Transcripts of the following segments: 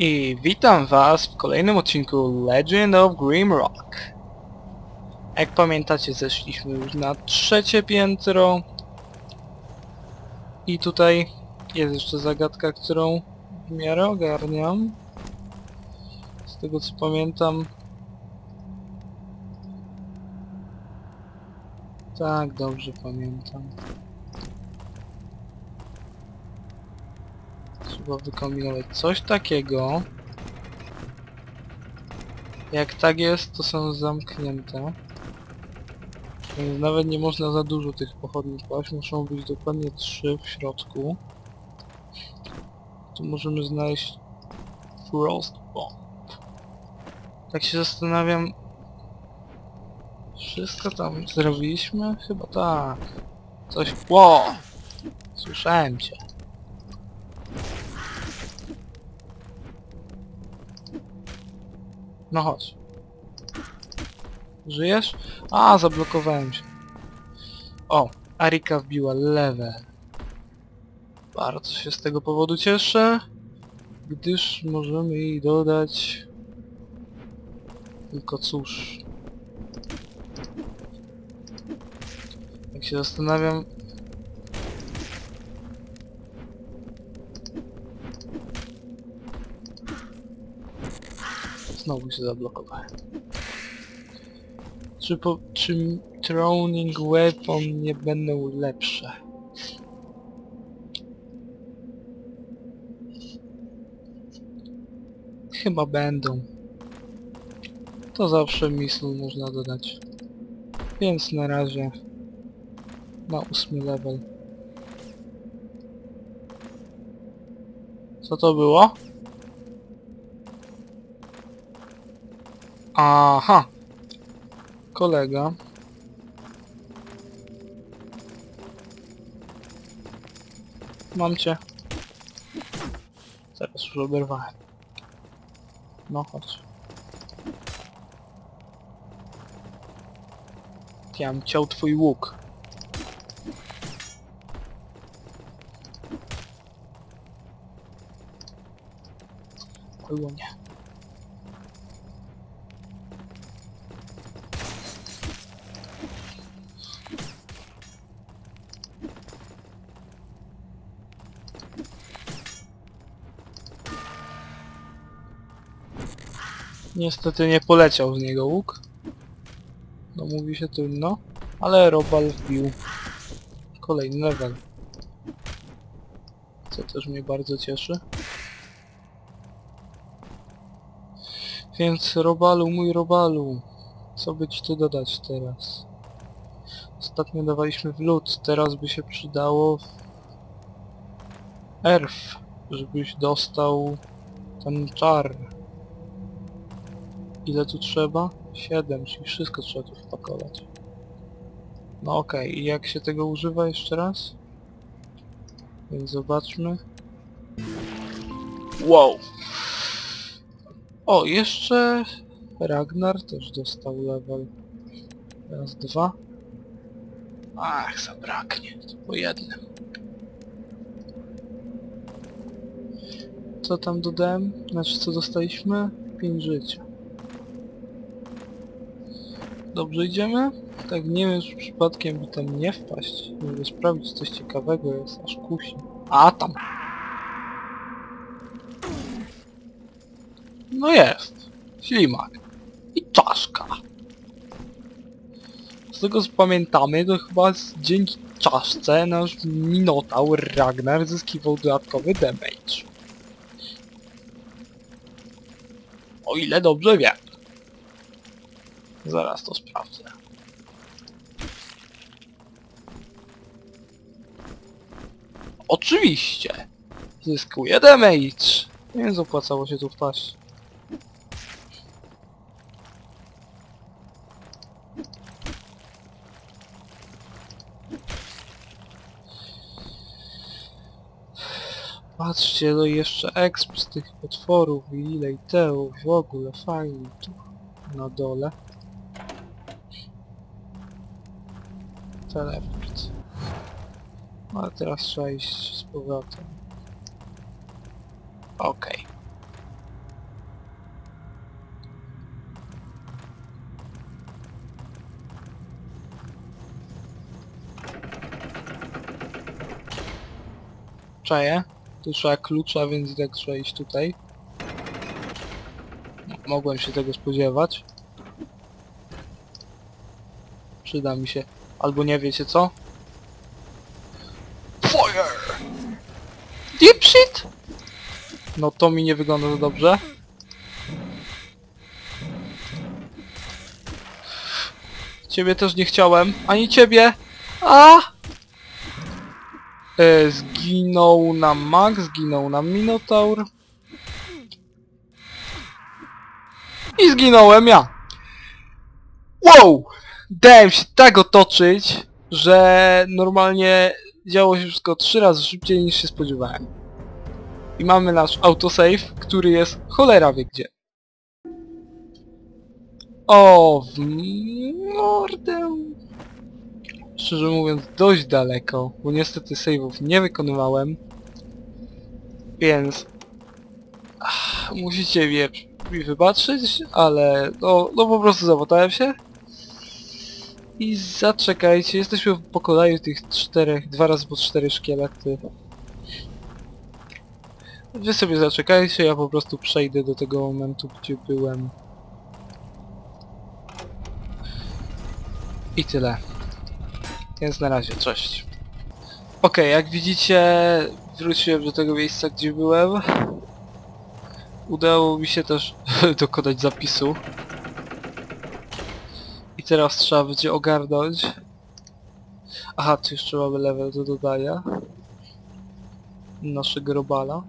I witam was w kolejnym odcinku Legend of Grimrock. Jak pamiętacie zeszliśmy już na trzecie piętro. I tutaj jest jeszcze zagadka, którą w miarę ogarniam. Z tego co pamiętam... Tak, dobrze pamiętam. Trzeba wykombinować coś takiego. Jak tak jest, to są zamknięte. Więc nawet nie można za dużo tych pochodni kłaść, muszą być dokładnie trzy w środku. Tu możemy znaleźć Frost Bomb. Tak się zastanawiam... Wszystko tam zrobiliśmy? Chyba tak. Coś... Ło! Słyszałem cię. No chodź. Żyjesz? A, zablokowałem się. O, Arika wbiła lewe. Bardzo się z tego powodu cieszę, gdyż możemy jej dodać... Tylko cóż... Jak się zastanawiam... Znowu się zablokowałem. Czy, po, czy Throwing Weapon nie będą lepsze? Chyba będą. To zawsze misl można dodać. Więc na razie na ósmy level. Co to było? Aha. Kolega. Mam cię. Teraz już oberwałem. No chodź. Ja bym chciał twój łuk. Było nie. Niestety nie poleciał z niego łuk. No mówi się trudno. Ale Robal wbił kolejny level. Co też mnie bardzo cieszy. Więc Robalu, mój Robalu. Co by ci tu dodać teraz? Ostatnio dawaliśmy w lód, teraz by się przydało w Erf, żebyś dostał ten czar. Ile tu trzeba? 7, czyli wszystko trzeba tu wpakować. No okej, i jak się tego używa jeszcze raz? Więc zobaczmy. Wow! O, jeszcze Ragnar też dostał level. Raz, dwa. Ach, zabraknie, to po jednym. Co tam dodałem? Znaczy co dostaliśmy? 5 życia. Dobrze idziemy? Tak nie wiem, czy przypadkiem by tam nie wpaść, żeby sprawdzić coś ciekawego jest, aż kusi. A tam! No jest! Ślimak. I czaszka. Z tego co pamiętamy, to chyba dzięki czaszce nasz Minotaur Ragnar zyskiwał dodatkowy damage. O ile dobrze wiem. Zaraz to sprawdzę. Oczywiście! Zyskuje damage! Więc opłacało się tu wpaść. Patrzcie, no i jeszcze exp z tych potworów i ile i teów, w ogóle fajnie tu na dole. teleport. Ale teraz trzeba iść z powrotem. Okej. Okay. Czaję. Tu trzeba klucza, więc tak trzeba iść tutaj. Mogłem się tego spodziewać. Przyda mi się Albo nie wiecie co? Fire! Deep shit! No to mi nie wygląda za dobrze. Ciebie też nie chciałem. Ani ciebie! A! E, zginął nam Max, zginął nam Minotaur. I zginąłem ja. Wow! Dałem się tak otoczyć, że normalnie działo się wszystko trzy razy szybciej niż się spodziewałem. I mamy nasz autosave, który jest cholera wie gdzie. O, w mordę. Szczerze mówiąc dość daleko, bo niestety save'ów nie wykonywałem. Więc... Ach, musicie mi wybaczyć, ale no, no po prostu zawodałem się. I zaczekajcie, jesteśmy w pokonaniu tych czterech, dwa razy po cztery szkielety. Wy sobie zaczekajcie, ja po prostu przejdę do tego momentu, gdzie byłem. I tyle. Więc na razie, cześć. Okej, jak widzicie, wróciłem do tego miejsca, gdzie byłem. Udało mi się też dokonać zapisu. Teraz trzeba będzie ogarnąć. Aha, tu jeszcze mamy level do dodania. Naszego robala.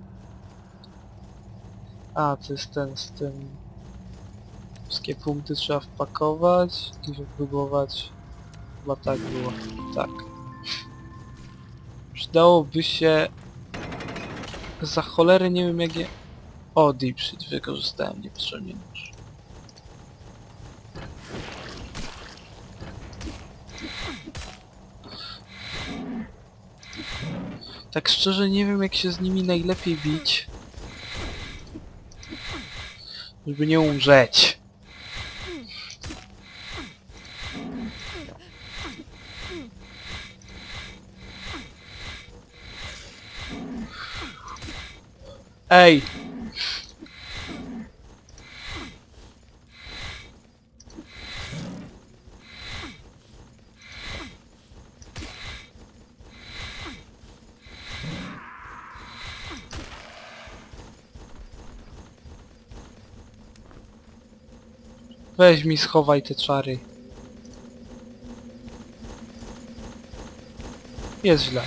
A, to jest ten z tym... Wszystkie punkty trzeba wpakować i wypróbować. Chyba tak było. Tak. Przydałoby się... Za cholery nie wiem jak je... O, deep shit, wykorzystałem niepotrzebnie nóż. Tak szczerze nie wiem jak się z nimi najlepiej bić. Żeby nie umrzeć. Ej! Weź mi schowaj te czary. Jest źle.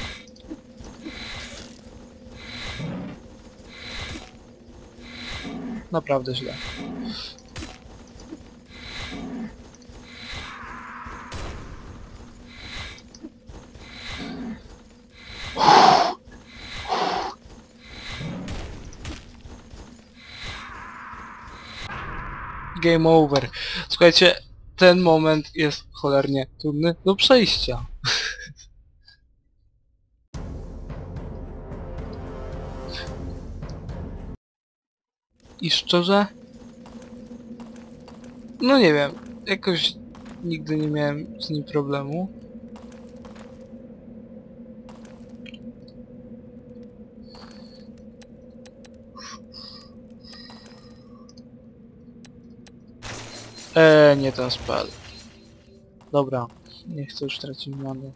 Naprawdę źle. Game over. Słuchajcie, ten moment jest cholernie trudny do przejścia. I szczerze... No nie wiem, jakoś nigdy nie miałem z nim problemu. Eee, nie ten spell. Dobra, nie chcę już tracić many.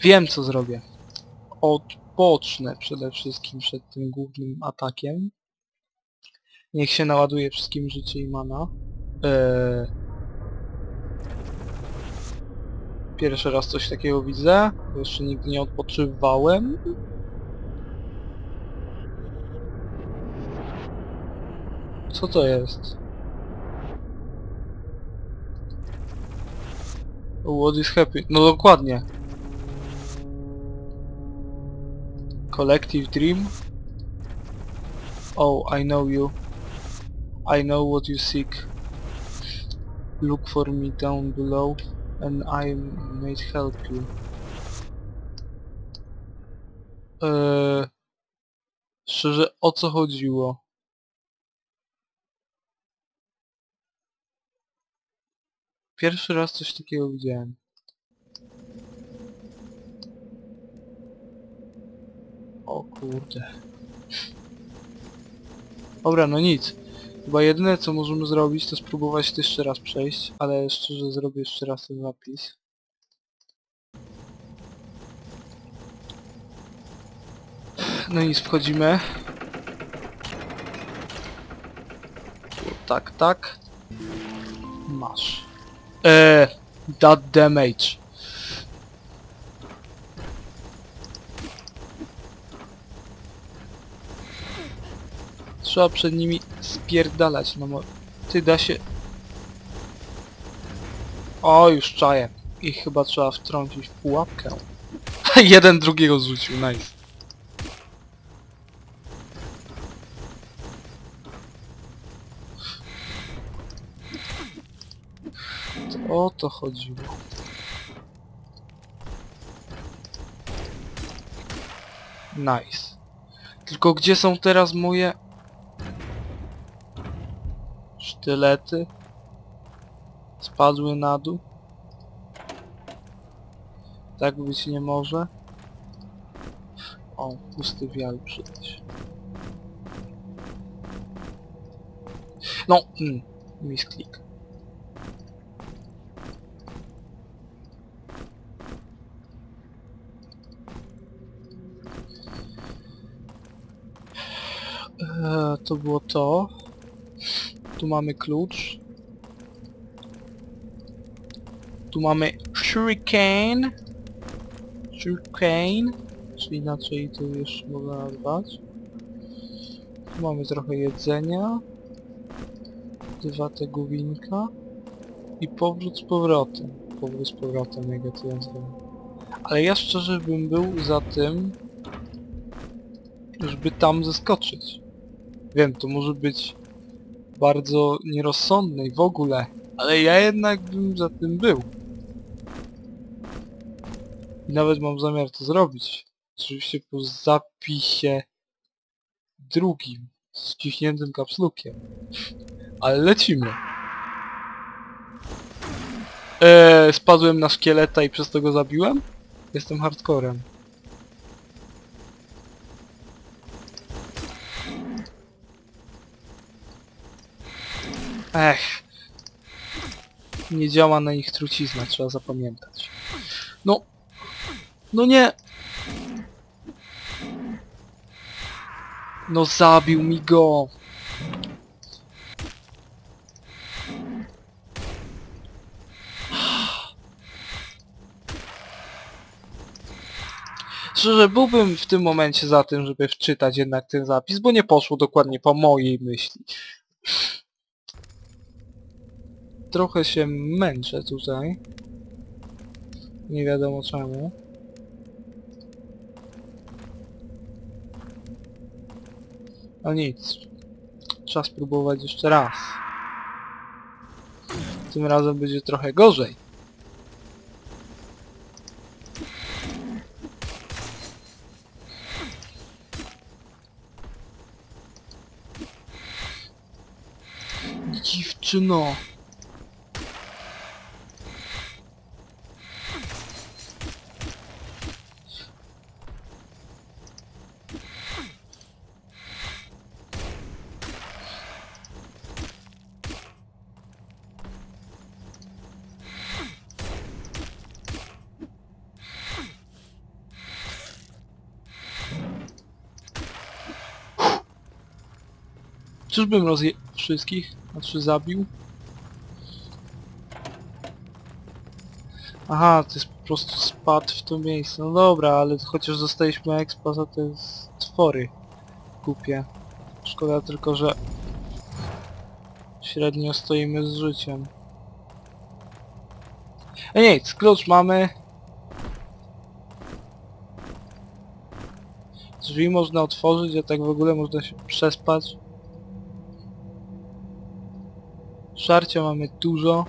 Wiem co zrobię. Odpocznę przede wszystkim przed tym głównym atakiem. Niech się naładuje wszystkim życie i mana. Eee... Pierwszy raz coś takiego widzę. Jeszcze nigdy nie odpoczywałem. Co to jest? What is happy? No dokładnie. Collective Dream. Oh, I know you. I know what you seek. Look for me down below and I may help you. Eee, szczerze, o co chodziło? Pierwszy raz coś takiego widziałem. O kurde. Dobra, no nic. Chyba jedyne co możemy zrobić to spróbować to jeszcze raz przejść, ale szczerze zrobię jeszcze raz ten zapis. No nic, wchodzimy. Tak, tak. Masz. Eee, that damage. Trzeba przed nimi spierdalać, no mo... Ty da się... O, już czaję. Ich chyba trzeba wtrącić w pułapkę. Jeden drugiego zrzucił, nice. O to chodziło. Nice. Tylko gdzie są teraz moje... Sztylety? Spadły na dół? Tak być nie może. O, pusty wial przydać. No, mm, misklik. To było to. Tu mamy klucz. Tu mamy shuriken. Shuriken. Czy inaczej to już można nazwać. Tu mamy trochę jedzenia. Dwa te głowinka. I powrót z powrotem. Powrót z powrotem, jak ja to nazywam. Ale ja szczerze bym był za tym, żeby tam zeskoczyć. Wiem, to może być bardzo nierozsądne i w ogóle, ale ja jednak bym za tym był. I nawet mam zamiar to zrobić. Oczywiście po zapisie drugim, z wciśniętym kapslukiem. Ale lecimy. Eee, spadłem na szkieleta i przez to go zabiłem? Jestem hardcorem. Ech. Nie działa na nich trucizna, trzeba zapamiętać. No. No nie. No zabił mi go. Szczerze, byłbym w tym momencie za tym, żeby wczytać jednak ten zapis, bo nie poszło dokładnie po mojej myśli. Trochę się męczę tutaj. Nie wiadomo czemu. No nic. Trzeba spróbować jeszcze raz. Tym razem będzie trochę gorzej. Dziewczyno. Czyżbym rozje... wszystkich? Znaczy zabił? Aha, to jest po prostu spad w to miejsce. No dobra, ale chociaż zostaliśmy expa za te stwory. Głupie. Szkoda tylko, że średnio stoimy z życiem. E nic, klucz mamy. Drzwi można otworzyć, a tak w ogóle można się przespać. Szarcia mamy dużo.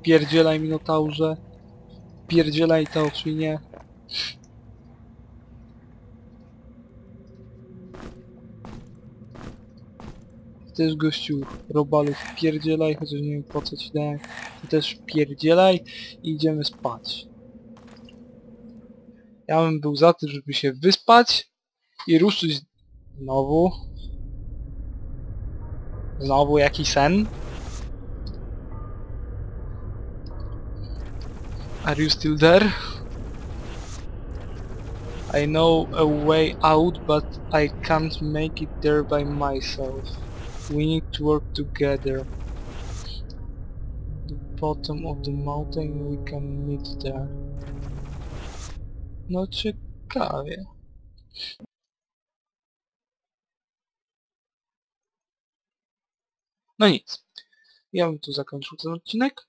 Wpierdzielaj Minotaurze. Wpierdzielaj Teofinie. Też gościu robalu wpierdzielaj, chociaż nie wiem po co ci dałem. Ty też wpierdzielaj i idziemy spać. Ja bym był za tym, żeby się wyspać, I ruszyć znowu. Znowu jakiś sen. Are you still there? I know a way out, but I can't make it there by myself. We need to work together. The bottom of the mountain, we can meet there. No ciekawie. No nic. Ja bym tu zakończył ten odcinek.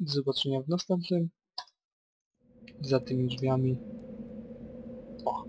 Do zobaczenia w następnym. Za tymi drzwiami. O.